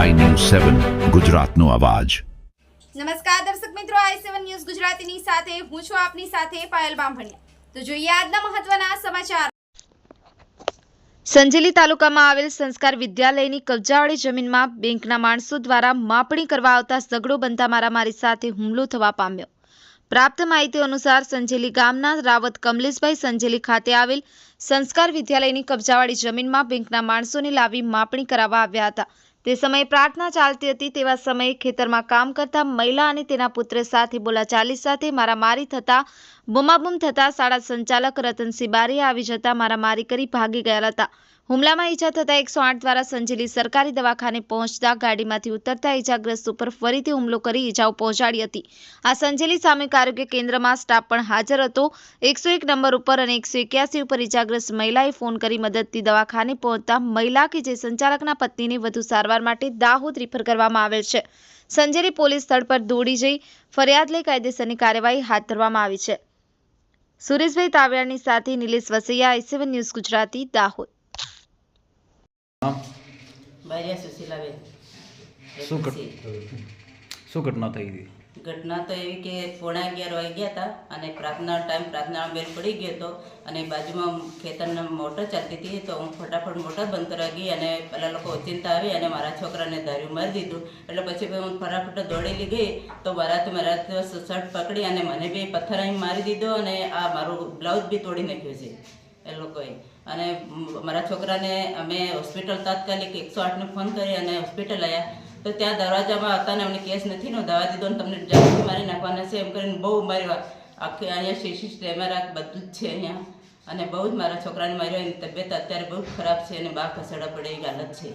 સેવન ગુજરાતનો અવાજ. નમસ્કાર દર્શક મિત્રો આઈ સેવન ન્યૂઝ ગુજરાતીની સાથે હું છું આપની સાથે પાયલ બામભણિયા. તો જોઈએ આજના મહત્વના સમાચાર. સંજેલી તાલુકામાં આવેલ સંસ્કાર વિદ્યાલયની કબજાવાળી જમીનમાં બેંકના માણસો દ્વારા માપણી કરવા આવતા ઝઘડો બનતા મારામારી સાથે હુમલો થવા પામ્યો. પ્રાપ્ત માહિતી અનુસાર સંજેલી ગામના રાવત કમલેશભાઈ સંજેલી ખાતે આવેલ સંસ્કાર વિદ્યાલયની કબજાવાળી જમીનમાં બેંકના માણસોને લાવી માપણી કરાવવા આવ્યા હતા. તે સમયે પ્રાર્થના ચાલતી હતી તેવા સમયે ખેતરમાં કામ કરતા મહિલા અને તેના પુત્ર સાથે બોલાચાલી સાથે મારામારી થતા, બૂમાબૂમ થતા શાળા સંચાલક રતનસિંહ બારીએ આવી જતા મારામારી કરી ભાગી ગયા હતા. હુમલામાં ઈજા થતા એકસો આઠ દ્વારા સંજેલી સરકારી દવાખાને પહોંચતા ગાડીમાંથી ઉતરતા ઈજાગ્રસ્ત ઉપર ફરીથી હુમલો કરી ઈજાઓ પહોંચાડી હતી. આ સંજેલી સામૂહિક આરોગ્ય કેન્દ્રમાં સ્ટાફ પણ હાજર હતો. એકસો એક નંબર ઉપર અને એકસો એક્યાસી ઉપર ઈજાગ્રસ્ત મહિલાએ ફોન કરી મદદથી દવાખાને પહોંચતા મહિલા કે જે સંચાલકના પત્નીને વધુ સારવાર માટે દાહોદ રિફર કરવામાં આવેલ છે. સંજેલી પોલીસ સ્થળ પર દોડી જઈ ફરિયાદ લઈ કાયદેસરની કાર્યવાહી હાથ ધરવામાં આવી છે. સુરેશભાઈ તાવડાની સાથે Nilesh Vasaiya IC one news Gujarati, Dahod. Bariya Sushilaben શું શું ઘટના થઈ હતી ઘટના તો એવી કે પોણા અગિયાર વાગ્યા હતા અને પ્રાર્થના ટાઈમ પ્રાર્થનાનો બેલ પડી ગયો હતો અને બાજુમાં ખેતરના મોટર ચાલતી હતી તો હું ફટાફટ મોટર બંધ કરવા ગઈ અને પેલા લોકો ઓચિંતા આવી અને મારા છોકરાને ધાર્યું મારી દીધું. એટલે પછી હું ફટાફટ દોડેલી ગઈ તો મારાથી મારા શર્ટ પકડી અને મને બી પથ્થર અહીં મારી દીધો અને આ મારું બ્લાઉઝ બી તોડી નાખ્યું છે. એ લોકોએ. અને મારા છોકરાને અમે હોસ્પિટલ તાત્કાલિક એકસો આઠને ફોન કરી અને હોસ્પિટલ આવ્યા તો ત્યાં દરવાજામાં હતા ને અમને કેસ નથી નોંધાવા દીધો ને તમને જાનથી મારી નાખવાના છે એમ કરીને બહુ મારી આખી અહીંયા સીસી કેમેરા બધું જ છે અહીંયા. અને બહુ જ મારા છોકરાને માર્યો, એની તબિયત અત્યારે બહુ ખરાબ છે અને બહાર ખસેડા પડે એવી હાલત છે.